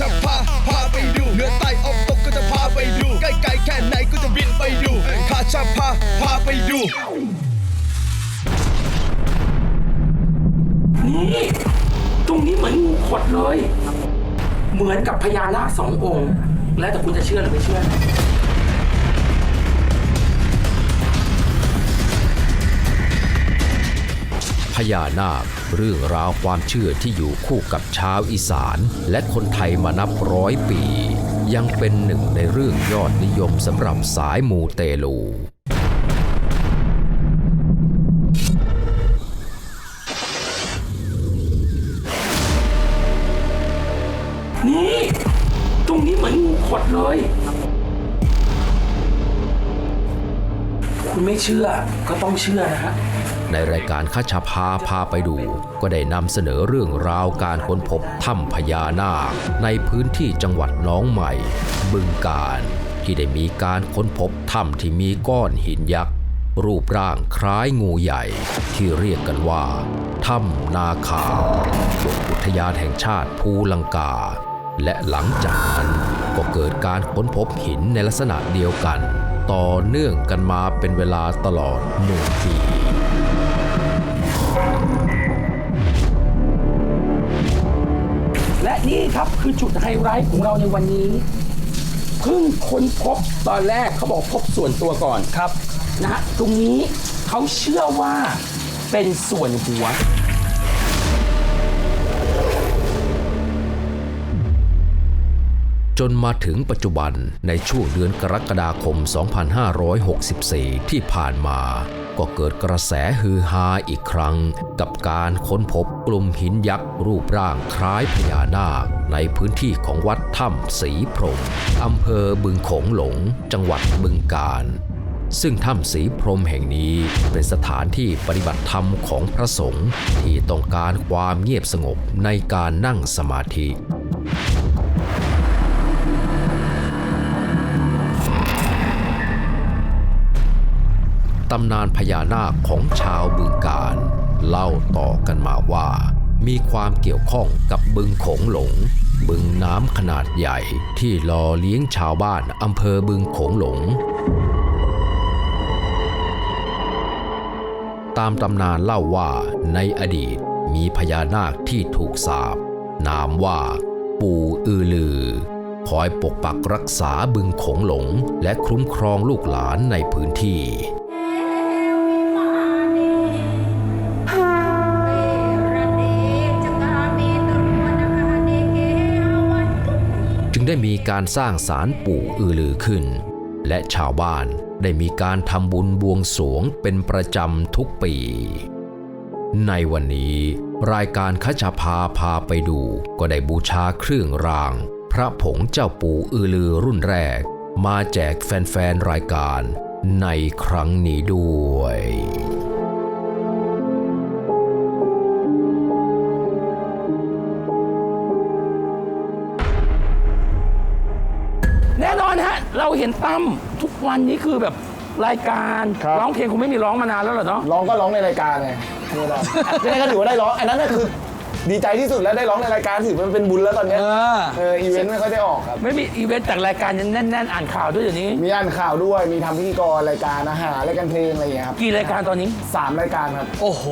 จะพาพาไปดูเหนือใต้ออกตกก็จะพาไปดูใกล้ไกลแค่ไหนก็จะบินไปดูข้าจะพาพาไปดูนี่ตรงนี้เหมือนงูขดเลย เหมือนกับพญานาคสององค์ แล้วแต่คุณจะเชื่อหรือไม่เชื่อ พญานาค เรื่องราวความเชื่อที่อยู่คู่กับชาวอีสาน และคนไทยมานับร้อยปี ยังเป็นหนึ่งในเรื่องยอดนิยมสำหรับสายมูเตลูนี่ ตรงนี้เหมือนงูขดเลย คุณไม่เชื่อก็ต้องเชื่อนะฮะ ในรายการข้าชาพาพาไปดู ก็ได้นำเสนอเรื่องราวการค้นพบถ้ำพญานาค ในพื้นที่จังหวัดน้องใหม่ บึงกาฬที่ได้มีการค้นพบถ้ำที่มีก้อนหินยักษ์ รูปร่างคล้ายงูใหญ่ ที่เรียกกันว่าถ้ำนาคาบนอุทยานแห่งชาติภูลังกา และหลังจากนั้นก็เกิดการค้นพบหินในลักษณะเดียวกัน ต่อเนื่องกันมาเป็นเวลาตลอดหนึ่งปีและนี่ครับคือจุดไฮไลท์ของเราในวันนี้เพิ่งค้นพบตอนแรกเขาบอกพบส่วนตัวก่อนครับนะฮะตรงนี้เขาเชื่อว่าเป็นส่วนหัว จนมาถึงปัจจุบันในช่วงเดือนกรกฎาคม 2564 ที่ผ่านมา ก็เกิดกระแสฮือฮาอีกครั้ง กับการค้นพบกลุ่มหินยักษ์รูปร่างคล้ายพญานาค ในพื้นที่ของวัดถ้ำสีพรมอำเภอบึงโขงหลง จังหวัดบึงกาฬซึ่งถ้ำสีพรมแห่งนี้เป็นสถานที่ปฏิบัติธรรมของพระสงฆ์ที่ต้องการความเงียบสงบในการนั่งสมาธิ ตำนานพญานาคของชาวบึงกาฬเล่าต่อกันมาว่า มีความเกี่ยวข้องกับบึงโขงหลง บึงน้ำขนาดใหญ่ที่หล่อเลี้ยงชาวบ้านอำเภอบึงโขงหลง ตามตำนานเล่าว่าในอดีตมีพญานาคที่ถูกสาบนามว่าปู่อือลือ คอยปกปักรักษาบึงโขงหลง และคุ้มครองลูกหลานในพื้นที่ ได้มีการสร้างศาลปู่อือลือขึ้น และชาวบ้านได้มีการทำบุญบวงสรวงเป็นประจำทุกปี ในวันนี้ รายการขจาพาพาไปดูก็ได้บูชาเครื่องราง พระผงเจ้าปู่อือลือรุ่นแรก มาแจกแฟนๆรายการในครั้งนี้ด้วย เราเห็นตั้มทุกวันนี้คือแบบรายการครับ ร้องเพลงคงไม่มีร้องมานานแล้วเหรอเนาะ ร้องก็ร้องในรายการไงนี่แหละยังไงก็ถือว่าได้ร้อง อันนั้นน่ะคือดีใจที่สุดแล้วได้ร้องในรายการถือมันเป็นบุญแล้วตอนเนี้ยเออ เอออีเวนต์ไม่ค่อยได้ออกครับ ไม่มีอีเวนต์แต่รายการยังแน่นๆ อ่านข่าวด้วยเดี๋ยวนี้มีอ่านข่าวด้วยมีทำพิธีกรรายการอาหารรายการเพลงอะไรอย่างเงี้ยครับกี่รายการตอนนี้ สามรายการครับ โอ้โห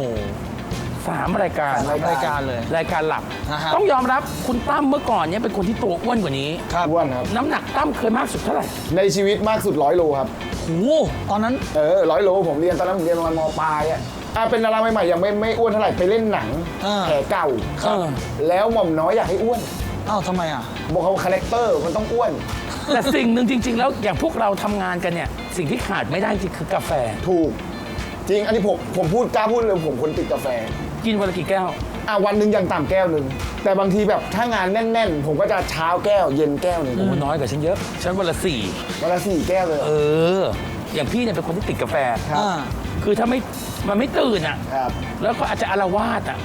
สามรายการสามรายการเลยรายการหลักนะฮะ ต้องยอมรับคุณตั้มเมื่อก่อนเนี่ยเป็นคนที่ตัวอ้วนกว่านี้ ครับอ้วนครับ น้ำหนักตั้มเคยมากสุดเท่าไหร่ในชีวิตมากสุดร้อยโลครับ โอ้โหตอนนั้น เออร้อยโลผมเรียนตอนนั้นผมเรียนประมาณมปลายอะอะเป็นดาราใหม่ๆยังไม่ไม่อ้วนเท่าไหร่ไปเล่นหนังอ่า แผลเก่า เออแล้วหม่อมน้อยอยากให้อ้วน อ้าวทำไมอะ บอกเขาคาแรคเตอร์มันต้องอ้วน แต่สิ่งหนึ่งจริง ๆ แล้วอย่างพวกเราทำงานกันเนี่ยสิ่งที่ขาดไม่ได้จริงคือกาแฟ ถูก จริงอันนี้ผมผมพูดกล้าพูดเลยผมคนติดกาแฟ กินวันละกี่แก้ว อะวันหนึ่งยังต่ำแก้วหนึ่งแต่บางทีแบบถ้างานแน่น ๆ ผมก็จะเช้าแก้ว เย็นแก้วหนึ่งโอ้น้อยกว่าฉันเยอะ ฉันวันละสี่วันละสี่แก้วเลยเออ อย่างพี่เนี่ยเป็นคนที่ติดกาแฟ ครับ อ่าคือถ้าไม่มันไม่ตื่นอะ ครับ แล้วก็อาจจะอารวาสอะ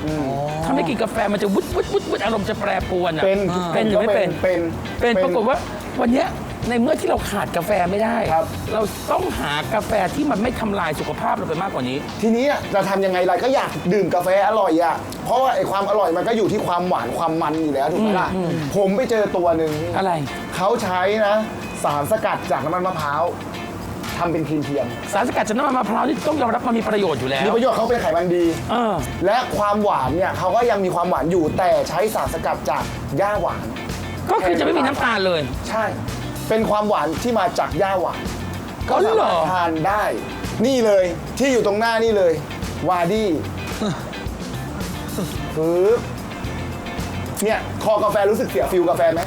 ถ้าไม่กินกาแฟมันจะวุดวุดวุดวุดอารมณ์จะแปรปรวนอะ เป็นเป็นหรือไม่เป็น เป็น เป็นปรากฏว่าวันเนี้ย ในเมื่อที่เราขาดกาแฟไม่ได้ ครับ เราต้องหากาแฟที่มันไม่ทำลายสุขภาพเราไปมากกว่านี้ ทีนี้อะจะทำยังไงล่ะก็อยากดื่มกาแฟอร่อยอะเพราะว่าไอ้ความอร่อยมันก็อยู่ที่ความหวานความมันอยู่แล้วถูกไหมล่ะผมไปเจอตัวหนึ่งอะไรเขาใช้นะสารสกัดจากน้ำมันมะพร้าวทำเป็นครีมเทียม สารสกัดจากน้ำมันมะพร้าวนี่ต้องยอมรับมันมีประโยชน์อยู่แล้วมีประโยชน์เขาเป็นไขมันดี เออและความหวานเนี่ยเขาก็ยังมีความหวานอยู่แต่ใช้สารสกัดจากหญ้าหวาน ก็คือจะไม่มีน้ำตาลเลย ใช่ เป็นความหวานที่มาจากหญ้าหวาน ก็สาเหรมารอถทานได้ นี่เลยที่อยู่ตรงหน้านี่เลย วาดี้ปึ๊บเนี่ยคอกาแฟรู้สึกเสียฟิลกาแฟไหม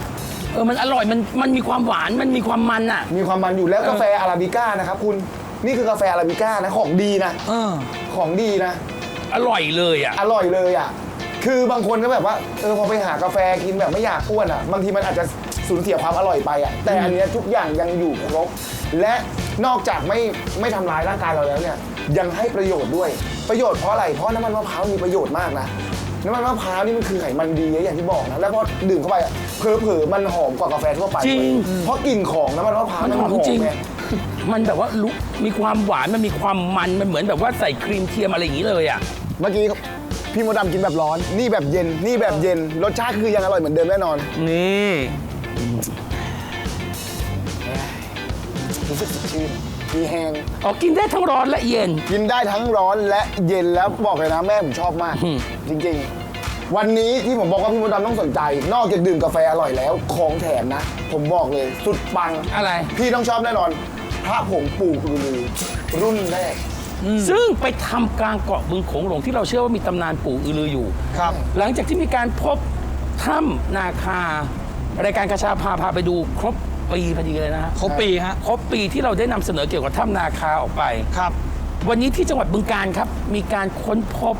เออมันอร่อยมันมันมีความหวานมันมีความมันอะ มีความมันอยู่แล้วกาแฟอาราบิก้านะครับคุณนี่คือกาแฟอาราบิก้านะของดีนะเออ ของดีนะ อร่อยเลยอะ อร่อยเลยอะ คือบางคนก็แบบว่าเออพอไปหากาแฟกินแบบไม่อยากอ้วนอะ บางทีมันอาจจะ สูญเสียความอร่อยไปอะแต่อันเนี้ยทุกอย่างยังอยู่ครบ และนอกจากไม่ไม่ทำร้ายร่างกายเราแล้วเนี่ยยังให้ประโยชน์ด้วย ประโยชน์เพราะอะไรเพราะน้ำมันมะพร้าวมีประโยชน์มากนะน้ำมันมะพร้าวนี่มันคือไขมันดีนะอย่างที่บอกนะแล้วพอดื่มเข้าไปอะเผลอๆมันหอมกว่ากาแฟทั่วไปจริง เพราะกลิ่นของน้ำมันมะพร้าวมันเนี่ยหอมันมหอจริมงไงมันแบบว่าลุมีความหวาน มันมีความมัน มันเหมือนแบบว่าใส่ครีมเทียมอะไรอย่างนี้เลยอะ เมื่อกี้พี่มดดำกินแบบร้อน นี่แบบเย็น นี่แบบเย็น รสชาติคือยังอร่อยเหมือนเดิมแน่นอน นี่ รู้สึกสดชื่นมีแหงออกกินได้ทั้งร้อนและเย็น กินได้ทั้งร้อนและเย็นแล้วบอกเลยนะแม่ผมชอบมากอืมจริงๆ วันนี้ที่ผมบอกว่าพี่มดดำต้องสนใจ นอกจากดื่มกาแฟอร่อยแล้ว ของแถมนะ ผมบอกเลยสุดปังอะไร พี่ต้องชอบแน่นอน พระผงปู่อือลือรุ่นแรก ซึ่งไปทำกลางเกาะบึงโขงหลงที่เราเชื่อว่ามีตำนานปู่อือลืออยู่ ครับ หลังจากที่มีการพบถ้ำนาคา รายการกระชาพาพาไปดูครบปีพอดีเลยนะฮะครบปีฮะ ครบปีที่เราได้นำเสนอเกี่ยวกับถ้ำนาคาออกไป ครับ วันนี้ที่จังหวัดบึงการครับ มีการค้นพบ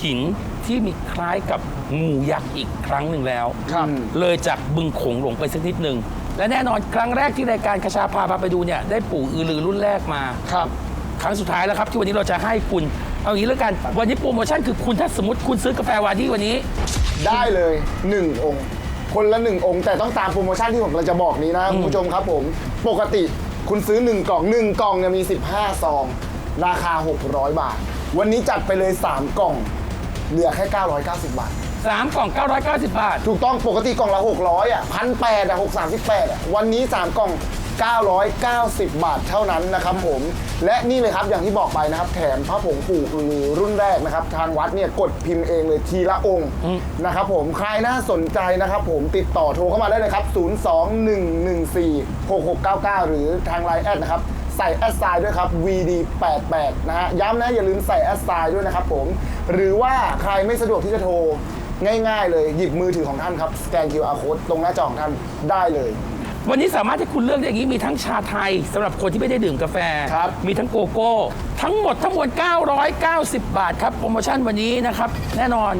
หินที่มีคล้ายกับงูยักษ์อีกครั้งหนึ่งแล้วครับ เลยจากบึงโขงหลงไปสักนิดหนึ่งและแน่นอนครั้งแรกที่รายการกระชาพาพาไปดูเนี่ยได้ปู่อือลือรุ่นแรกมา ครับ ครั้งสุดท้ายแล้วครับ ที่วันนี้เราจะให้คุณเอางี้แล้วกันวันนี้โปรโมชั่นคือคุณถ้าสมมติคุณซื้อกาแฟวาที่วันนี้ ได้เลย 1 องค์ คนละ 1 องค์ แต่ต้องตามโปรโมชั่นที่ผมกำลังจะบอกนี้นะคุณผู้ชมครับผมปกติคุณซื้อ 1 กล่อง 1 กล่องเนี่ยมี 15 ซอง ราคา 600 บาท วันนี้จัดไปเลย 3 กล่อง เหลือแค่ 990 บาท3กล่อง 990 บาท ถูกต้องปกติกล่องละ 600 อะพันแปดอะ638อะวันนี้ 3 กล่อง 990 บาทเท่านั้นนะครับผม และนี่เลยครับอย่างที่บอกไปนะครับ แถมพระผงปู่อือรุ่นแรกนะครับ ทางวัดเนี่ยกดพิมพ์เองเลยทีละองค์นะครับผมใครน่าสนใจนะครับผมติดต่อโทรเข้ามาได้เลยครับ 02-114-6699 หรือทางไลน์แอดนะครับใส่แอดไซน์ด้วยครับ VD88 นะฮะย้ำนะอย่าลืมใส่แอดไซน์ด้วยนะครับผม หรือว่าใครไม่สะดวกที่จะโทรง่ายๆเลยหยิบมือถือของท่านครับ สแกน QR code ตรงหน้าจอของท่านได้เลย วันนี้สามารถให้คุณเลือกได้อย่างนี้มีทั้งชาไทยสำหรับคนที่ไม่ได้ดื่มกาแฟ ครับมีทั้งโกโก้ ทั้งหมดทั้งมวล990 บาทครับ โปรโมชั่นวันนี้นะครับ แน่นอน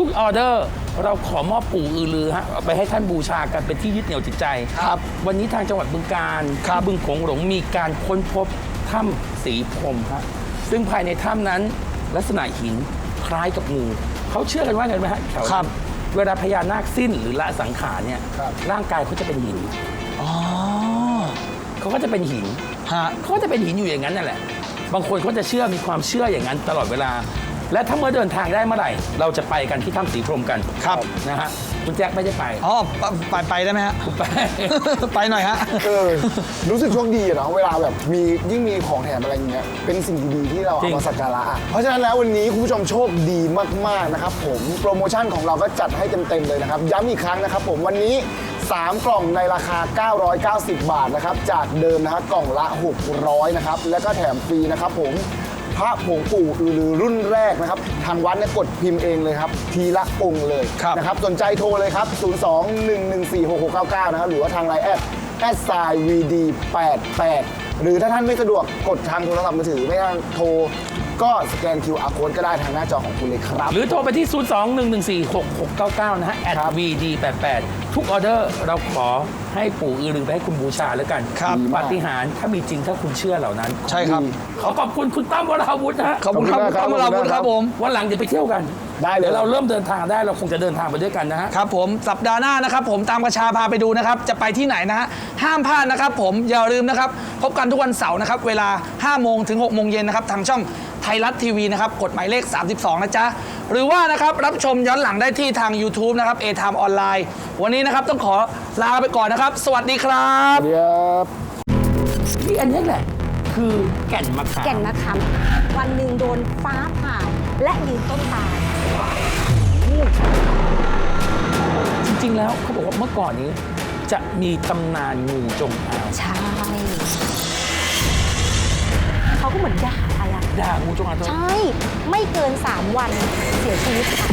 ทุกๆออเดอร์ เราขอมอบปู่อือลือฮะเอาไปให้ท่านบูชากันเป็นที่ยึดเหนี่ยวจิตใจครับวันนี้ทางจังหวัดบึงการที่บึงโขงหลงมีการค้นพบถ้ำสีพรหมครับซึ่งภายในถ้ำนั้นลักษณะหินคล้ายกับงูเขาเชื่อกันว่าไงไหมฮะแถวนั้น ครับ เวลาพญานาคสิ้นหรือละสังขารเนี่ยครับ ร่างกายเขาจะเป็นหินอ๋อเขาก็จะเป็นหิน ฮะ เขาก็จะเป็นหินอยู่อย่างนั้นนั่นแหละ บางคนเขาจะเชื่อมีความเชื่ออย่างนั้นตลอดเวลา และถ้าเมื่อเดินทางได้เมื่อไหร่ เราจะไปกันที่ถ้ำสีพรหมกันครับ นะฮะคุณแจ็คไม่ได้ไป อ๋อไปไปได้ไหมฮะคุณไป ไปหน่อยฮะ เออรู้สึกโชคดีอะเนาะเวลาแบบมียิ่งมีของแถมอะไรอย่างเงี้ยเป็นสิ่งดีๆที่เราจริเอาง มาสักการะอะเพราะฉะนั้นแล้ววันนี้คุณผู้ชมโชคดีมากๆนะครับผมโปรโมชั่นของเราก็จัดให้เต็มๆเลยนะครับย้ำอีกครั้งนะครับผมวันนี้ 3 กล่องในราคา 990 บาทนะครับจากเดิมนะครับกล่องละ 600นะครับแล้วก็แถมฟรีนะครับผม พระผงปู่อือลือรุ่นแรกนะครับ ทางวัดเนี่ยกดพิมพ์เองเลยครับ ทีละองค์เลยครับ นะครับ สนใจโทรเลยครับ 02-114-6699 นะครับ หรือว่าทางไลน์แอดแอดไซน์วีดี88หรือถ้าท่านไม่สะดวกกดทางโทรศัพท์มือถือไม่ต้องโทร ก็สแกน QR code ก็ได้ทางหน้าจอของคุณเลยครับ หรือโทรไปที่ 021146699 นะฮะ at ครับ vd88 ทุกออเดอร์เราขอให้ปู่อือลือไปให้คุณบูชาแล้วกันครับ ปาฏิหาริย์ถ้ามีจริงถ้าคุณเชื่อเหล่านั้น ใช่ครับ ขอขอบคุณคุณตั้มวราวุฒินะฮะขอบคุณครับขอบคุณมากครับ ตั้มวราวุธครับผม วันหลังเดี๋ยวไปเที่ยวกัน ได้เลย เดี๋ยวเราเริ่มเดินทางได้เราคงจะเดินทางไปด้วยกันนะฮะ ครับผมสัปดาห์หน้านะครับผมตามกระชาพาไปดูนะครับ จะไปที่ไหนนะฮะห้ามพลาดนะครับ ผมอย่าลืมนะครับ พบกันทุกวันเสาร์นะครับ เวลา 5 โมงถึง 6 โมงเย็นนะครับ ทางช่องไทยรัฐทีวีนะครับกฎหมายเลข 32 นะจ๊ะ หรือว่านะครับรับชมย้อนหลังได้ที่ทาง YouTube นะครับ A Time ออนไลน์วันนี้นะครับต้องขอลาไปก่อนนะครับ สวัสดีครับเดี๋ยวที่อันนี้แหละ คือแก่นมะขาม แก่นมะขามวันหนึ่งโดนฟ้าผ่าและยืนต้นตาย จริง ๆ แล้วเขาบอกว่าเมื่อก่อนนี้ จะมีตำนานงูจงอางใช่เขาก็เหมือนด่าอะไรอะด่างูจงอางตัว ใช่ ไม่เกิน 3 วันเสียชีวิตค่ะ